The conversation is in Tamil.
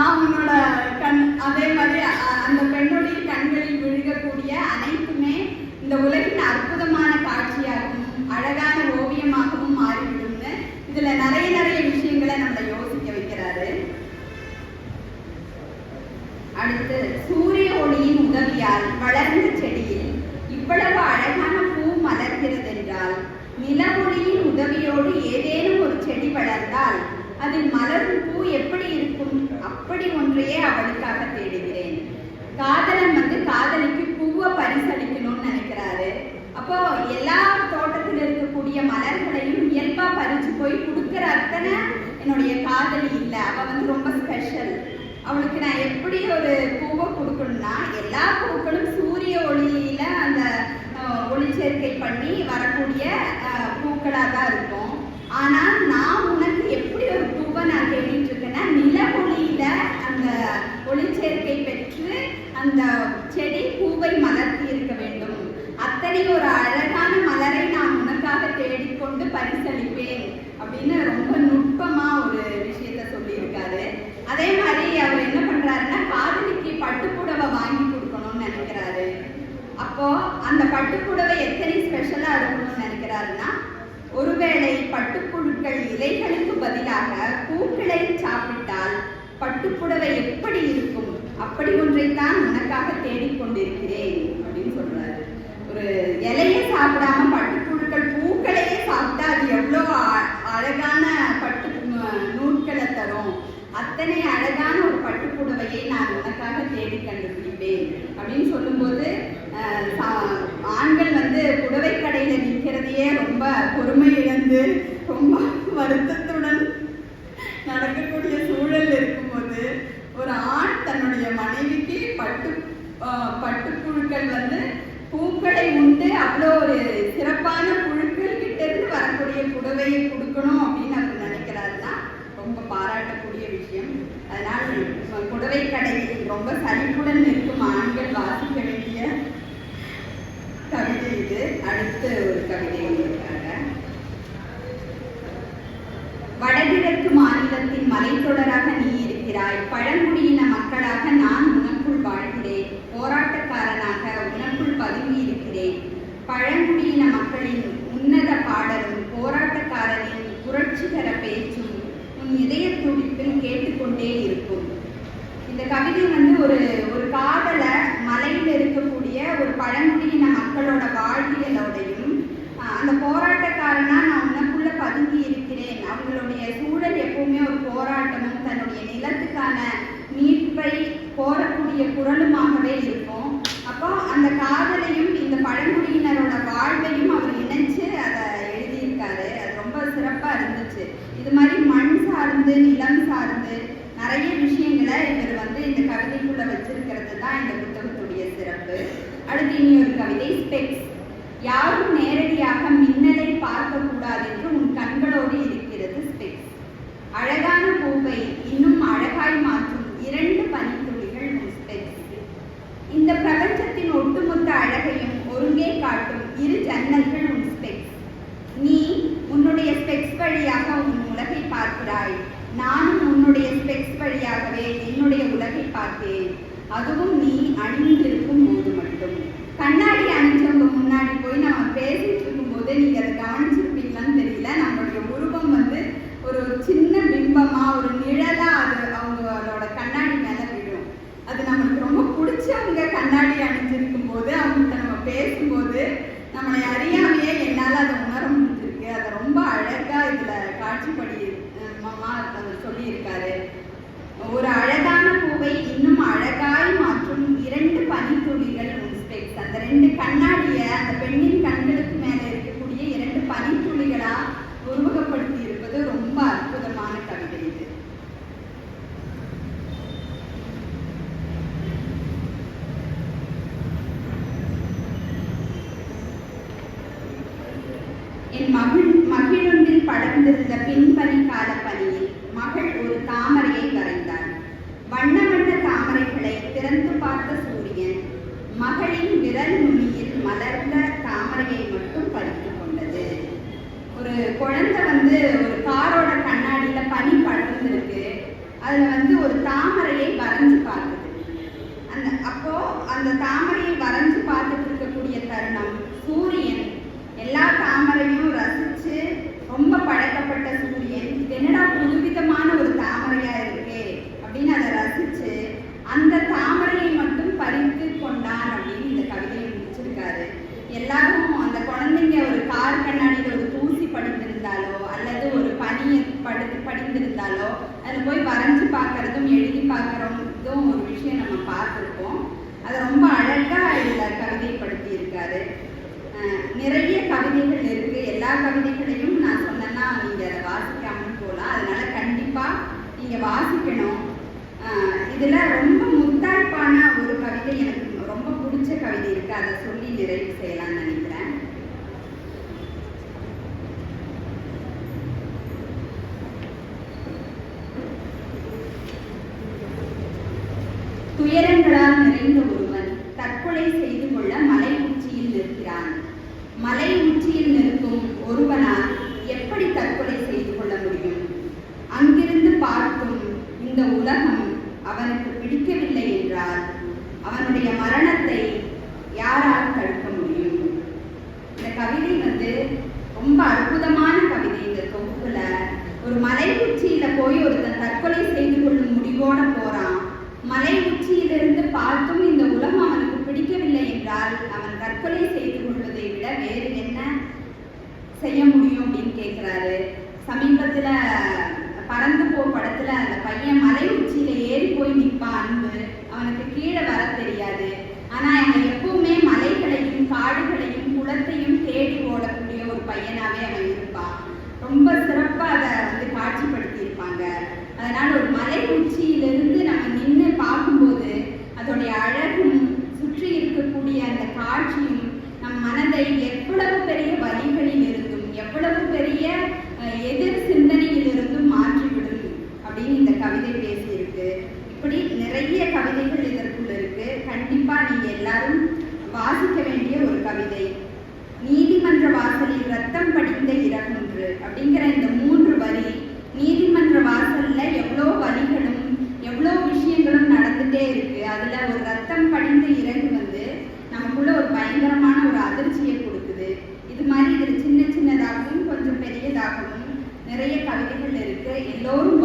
நான் உன்னோட கண் அதே மாதிரி அந்த பெண்ணுடைய கண்களில் விழுகக்கூடிய அனைத்துமே இந்த உலகின் அற்புதமான காட்சியாகவும் அழகான ஓவியமாகவும் மாறிவிடும்னு இதுல நிறைய நிறைய விஷயங்களை நம்மளை யோசிக்க வைக்கிறாரு. அடுத்து சூரிய ஒளியின் உதவியால் வளர்ந்த செடியில் இவ்வளவு அழகான பூ மலர்கிறது என்றால் நிலவொளியின் உதவியோடு ஏதேனும் ஒரு செடி வளர்ந்தால் அதில் மலரும் பூ எப்படி இருக்கும்? அப்படி ஒன்றையே அவளுக்காக தேடுகிறேன். காதலன் வந்து காதலிக்கு பூவை பரிசளிக்கணும்னு நினைக்கிறாரு. அப்போ எல்லா தோட்டத்தில் இருக்கக்கூடிய மலர்களையும் இயல்பா பறிச்சு போய் கொடுக்கிற அத்தனை என்னுடைய காதலி இல்லை. அவ வந்து ரொம்ப ஸ்பெஷல் அவளுக்கு நான் எப்படி ஒரு பூவை கொடுக்கணும்னா எல்லா பூக்களும் சூரிய ஒளியில அந்த ஒளி ஒளிச்சேர்க்கை பண்ணி வரக்கூடிய பூக்களாக தான் இருக்கும். ஆனால் நான் உனக்கு எப்படி ஒரு பூவை நான் தேடிட்டு இருக்கேன்னா நில ஒளியில அந்த ஒளிச்சேர்க்கை பெற்று அந்த செடி பூவை மலர்த்தி இருக்க வேண்டும். அத்தனை ஒரு அழகான மலரை நான் உனக்காக தேடிக்கொண்டு பரிசளிப்பேன் அப்படின்னு ரொம்ப நுட்பமா ஒரு விஷயத்த சொல்லியிருக்காரு. அதே மாதிரி அவர் என்ன பண்றாருன்னா காதலிக்கு பட்டுப்புடவை வாங்கி கொடுக்கணும்னு நினைக்கிறாரு. அப்போ அந்த பட்டுப்புடவை எத்தனை ஸ்பெஷலா இருக்கணும்னு நினைக்கிறாருன்னா ஒருவேளை பட்டுப்புழுக்கள் இலைகளுக்கு பதிலாக பூக்களை சாப்பிட்டால் பட்டுப்புடவை எப்படி இருக்கும்? அப்படி ஒன்றைத்தான் உனக்காக தேடிக்கொண்டிருக்கிறேன் அப்படின்னு சொல்றாரு. ஒரு இலையை சாப்பிடாம பட்டுப்புழுக்கள் பூக்களையே சாப்பிட்டா அது எவ்வளோ அ- அழகான பட்டு நூல்களை தரும். அத்தனை அழகான ஒரு பட்டுப்புடவையை நான் உனக்காக தேடி கண்டுபிடிப்பேன் அப்படின்னு சொல்லும்போது ஆண்கள் வந்து புடவை கடையில நிற்கிறதையே ரொம்ப பொறுமை இழந்து ரொம்ப வருத்தத்துடன் நடக்கக்கூடிய சூழல் இருக்கும்போது ஒரு ஆண் தன்னுடைய மனைவிக்கு பட்டு ஆஹ், பட்டுப்புழுக்கள் வந்து பூக்களை உண்டு. அவ்வளோ ஒரு சிறப்பான புழுக்கள் கிட்ட இருந்து வரக்கூடிய புடவையை கொடுக்கணும் அப்படின்னு அவர் நினைக்கிறாருன்னா ரொம்ப பாராட்டக்கூடிய விஷயம். அதனால் புடவை கடையில் ரொம்ப சலிப்புடன் இருக்கும் ஆண்கள் வாசிக்க வேண்டிய கவிதை இது. அடுத்த ஒரு கவிதை உங்களுக்காக. வடகிழக்கு மாநிலத்தின் மலைத்தொடராக நீ இருக்கிறாய். பழங்குடியின மக்களாக நான் கவிதை வந்து ஒரு ஒரு காதல மலையில் இருக்கக்கூடிய ஒரு பழங்குடியின மக்களோட வாழ்வியலோடையும் அந்த போராட்டக்காரனா நான் உனக்குள்ள பதுங்கி இருக்கிறேன். அவங்களுடைய சூழல் எப்பவுமே ஒரு போராட்டமும் தன்னுடைய நிலத்துக்கான மீட்பை கோரக்கூடிய குரலுமாகவே இருக்கும். அப்போ அந்த காதலையும் இந்த பழங்குடியினரோட வாழ்வையும் அவர் இணைச்சு அதை எழுதியிருக்காரு. அது ரொம்ப சிறப்பா இருந்துச்சு. இது மாதிரி மண் சார்ந்து நிலம் சார்ந்து நிறைய விஷயங்களை இவர் வந்து இந்த கவிதைக்குள்ள வச்சிருக்கிறது தான் இந்த புத்தகத்துடைய சிறப்பு. அடுத்து இனி ஒரு கவிதை ஸ்பெக்ஸ் யாரும் நேரடியாக மின்னலை பார்க்க கூடாது என்று உன் கண்களோடு இருக்கிறது ஸ்பெக்ஸ் அழகான பூவை இன்னும் அழகாய் மாற்றும் இரண்டு பனித்துளிகள் உன் ஸ்பெக்ஸ் இந்த பிரபஞ்சத்தின் ஒட்டுமொத்த அழகையும் ஒருங்கே காட்டும் இரு ஜன்னல்கள் உன் ஸ்பெக்ஸ் நீ உன்னுடைய ஸ்பெக்ஸ் வழியாக உன் உலகை பார்க்கிறாய். நானும் உன்னுடைய ஸ்பெக்ஸ் வழியாகவே என்னுடைய உலகை பார்த்தேன். அதுவும் நீ அணிந்திருக்கும் போது மட்டும். கண்ணாடி அணிஞ்சவங்க முன்னாடி போய் நம்ம பேசிட்டு இருக்கும்போது நீங்க கவனிச்சிருப்பீங்களான்னு தெரியல நம்மளுடைய உருவம் வந்து ஒரு சின்ன பிம்பமா ஒரு நிழலா அது அவங்களோட கண்ணாடி மேல விழும் அது நம்மளுக்கு ரொம்ப பிடிச்சவங்க கண்ணாடி அணிஞ்சிருக்கும் போது அவங்கள்ட்ட நம்ம பேசும்போது நம்மளை அறியாமையே என்னால் அதை உணர முடிஞ்சிருக்கு அதை ரொம்ப அழகா இதுல காட்சிப்படி அஹ் மாமா அவர் சொல்லியிருக்காரு ஒரு அழகான பூவை இன்னும் அழகாய் மாற்றும் இரண்டு பனித்துளிகள் உன் ஸ்பெக்ஸ் அந்த ரெண்டு கண்ணாடிய அந்த பெண்ணின் கண்களுக்கு மேல இருக்கக்கூடிய இரண்டு பனித்துளிகளா உருவகப்படுத்தி இருப்பது ரொம்ப அற்புதமான கவிதை இது என் மகிழ் மகிழுந்தில் படர்ந்திருந்த பின்பனி கால மகள் ஒரு தாமரையை வரைந்தாள் வண்ண வண்ண தாமரைகளை திறந்து பார்த்த சூரியன் மகளின் விரல் நுனியில் மலர்ந்த தாமரையை மட்டும் பறித்து கொண்டது. ஒரு குழந்தை வந்து ஒரு காரோட கண்ணாடியில பனி படர்ந்திருக்கு. அதுல வந்து ஒரு தாமரையை வரைஞ்சு பார்க்குது அந்த அப்போ அந்த தாமரையை வரைஞ்சு பார்த்துட்டு இருக்கக்கூடிய தருணம் சூரியன் எல்லா தாமரை ரசிச்சு ரொம்ப பழக்கப்பட்ட சூரியன் இது என்னடா புதுவிதமான ஒரு தாமரையா இருக்கே அப்படின்னு அதை ரசிச்சு அந்த தாமரையை மட்டும் பறித்து கொண்டான் அப்படின்னு இந்த கவிதையை முடிச்சிருக்காரு எல்லாரும் அந்த குழந்தைங்க ஒரு கார் கண்ணாடியில் ஒரு தூசி படிந்திருந்தாலோ அல்லது ஒரு பனியை படு படிந்திருந்தாலோ அதில் போய் வரைஞ்சு பார்க்கறதும் எழுதி பார்க்கறதும் ஒரு விஷயம் நம்ம பார்த்துருக்கோம். அதை ரொம்ப அழகா இதில் கவிதைப்படுத்தி இருக்காரு நிறைய கவிதைகள் இருக்கு. எல்லா கவிதைகளையும் நான் சொன்னேன்னா நீங்க அதை வாசிக்காமல் போகலாம். அதனால கண்டிப்பா நீங்க வாசிக்கணும். இதில் இதுல ரொம்ப முத்தாய்ப்பான ஒரு கவிதை எனக்கு ரொம்ப பிடிச்ச கவிதை இருக்கு. அதை சொல்லி நிறைவு செய்யலாம்னு நினைக்கிறேன். துயரங்களால் நிறைந்த ஒருவன் தற்கொலை செய்து கொள்ள மலை உச்சியில் நிற்கிறான். மலை உச்சியில் நிற்கும் ஒருவனால் எப்படி தற்கொலை செய்து கொள்ள முடியும்? அங்கிருந்து பார்க்கும் இந்த உலகம் அவனுக்கு பிடிக்கவில்லை என்றால் அவனுடைய மரணத்தை யாரால் தடுக்க முடியும்? இந்த கவிதை வந்து ரொம்ப அற்புதமான கவிதை. இந்த தொகுப்புல ஒரு மலை உச்சியில போய் ஒருத்தன் தற்கொலை செய்து கொள்ளும் முடிவோட போறான். மலை உச்சியிலிருந்து பார்த்தும் இந்த உலகம் அவனுக்கு பிடிக்கவில்லை என்றால் அவன் தற்கொலை செய்து கொள்வதை விட வேறு என்ன செய்ய முடியும் அப்படின்னு கேட்குறாரு சமீபத்துல பறந்து போ படத்துல அந்த பையன் மலை உச்சியில ஏறி போய் நிற்பான் அன்பு. அவனுக்கு கீழே வர தெரியாது. ஆனா அவன் எப்பவுமே மலைகளையும் காடுகளையும் குளத்தையும் தேடி ஓடக்கூடிய ஒரு பையனாவே அவன் இருப்பான். ரொம்ப சிறப்பா அதை வந்து காட்சிப்படுத்தி இருப்பாங்க அதனால ஒரு மலை உச்சியிலிருந்து நம்ம நின்று பார்க்கும்போது அதோடைய அழகும் சுற்றி இருக்கக்கூடிய அந்த காட்சியும் நம் மனதை எவ்வளவு பெரிய வழிகளில் இருந்தும் எவ்வளவு பெரிய அஹ், எதிர் சிந்தனையில் இருந்தும் மாற்றிவிடும் அப்படின்னு இந்த கவிதை பேசியிருக்கு இப்படி நிறைய கவிதைகள் இதற்குள்ள இருக்கு கண்டிப்பா நீங்க எல்லாரும் வாசிக்க வேண்டிய ஒரு கவிதை நீதிமன்ற வாசலில் ரத்தம் படிந்த இரகொன்று அப்படிங்கிற இந்த மூன்று வரி நீதிமன்ற வாசல்ல எவ்வளோ வரிகளும் எவ்வளோ விஷயங்களும் நடந்துட்டே இருக்கு. அதுல ஒரு ரத்தம் படிந்த இறகு வந்து நமக்குள்ள ஒரு பயங்கரமான ஒரு அதிர்ச்சியை கொடுக்குது. இது மாதிரி இதில் சின்ன சின்னதாகவும் கொஞ்சம் பெரியதாகவும் நிறைய கவிதைகள் இருக்கு. எல்லோரும்